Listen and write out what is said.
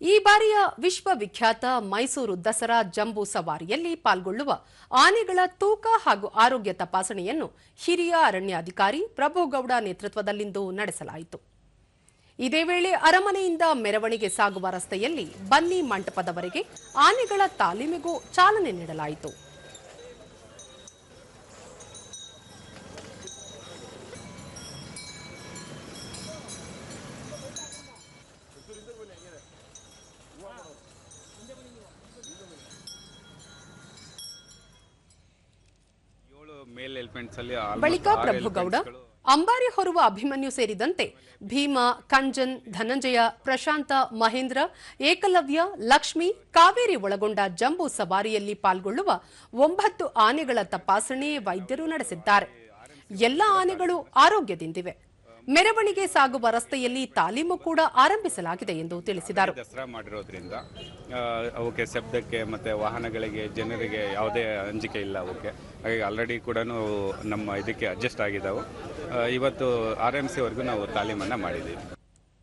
ಈ ಬಾರಿಯ ವಿಶ್ವವಿಖ್ಯಾತ ಮೈಸೂರು ದಸರಾ ಜಂಬೂ ಸವಾರಿಯಲ್ಲಿ ಪಾಲ್ಗೊಳ್ಳುವ ಆನೆಗಳ ತೂಕ ಹಾಗೂ ಆರೋಗ್ಯ ತಪಾಸಣೆಯನ್ನು ಹಿರಿಯ ಅರಣ್ಯಾಧಿಕಾರಿ ಪ್ರಭುಗೌಡ ನೇತೃತ್ವದಲ್ಲಿಂದು ನಡೆಸಲಾಯಿತು. ಇದೇ ವೇಳೆ ಅರಮನೆಯಿಂದ ಮೆರವಣಿಗೆ ಸಾಗುವ ರಸ್ತೆಯಲ್ಲಿ ಬನ್ನಿ ಮಂಟಪದವರೆಗೆ ಆನೆಗಳ ತಾಲೀಮಿಗೂ ಚಾಲನೆ ನೀಡಲಾಯಿತು. ಏಳು ಮೇಲ್ ಬಳಿಕ ಪ್ರಭುಗೌಡ ಅಂಬಾರಿ ಹೊರುವ ಅಭಿಮನ್ಯು ಸೇರಿದಂತೆ ಭೀಮ ಕಂಜನ್ ಧನಂಜಯ ಪ್ರಶಾಂತ ಮಹೇಂದ್ರ ಏಕಲವ್ಯ ಲಕ್ಷ್ಮಿ ಕಾವೇರಿ ಒಳಗೊಂಡ ಜಂಬೂ ಸವಾರಿಯಲ್ಲಿ ಪಾಲ್ಗೊಳ್ಳುವ ಒಂಬತ್ತು ಆನೆಗಳ ತಪಾಸಣೆ ವೈದ್ಯರು ನಡೆಸಿದ್ದಾರೆ. ಎಲ್ಲ ಆನೆಗಳು ಆರೋಗ್ಯದಿಂದಿವೆ. ಮೆರವಣಿಗೆ ಸಾಗುವ ರಸ್ತೆಯಲ್ಲಿ ತಾಲೀಮು ಕೂಡ ಆರಂಭಿಸಲಾಗಿದೆ ಎಂದು ತಿಳಿಸಿದರು. ದಸರಾ ಮಾಡಿರೋದ್ರಿಂದ ಅವಕ್ಕೆ ಶಬ್ದಕ್ಕೆ ಮತ್ತೆ ವಾಹನಗಳಿಗೆ, ಜನರಿಗೆ ಯಾವುದೇ ಅಂಜಿಕೆ ಇಲ್ಲ ಅವಕ್ಕೆ. ಹಾಗಾಗಿ ಆಲ್ರೆಡಿ ಕೂಡ ನಮ್ಮ ಇದಕ್ಕೆ ಅಡ್ಜಸ್ಟ್ ಆಗಿದ್ದಾವೆ. ಇವತ್ತು ಆರ್ ಎಂ ಸಿವರೆಗೂ ನಾವು ತಾಲೀಮನ್ನು ಮಾಡಿದ್ದೀವಿ.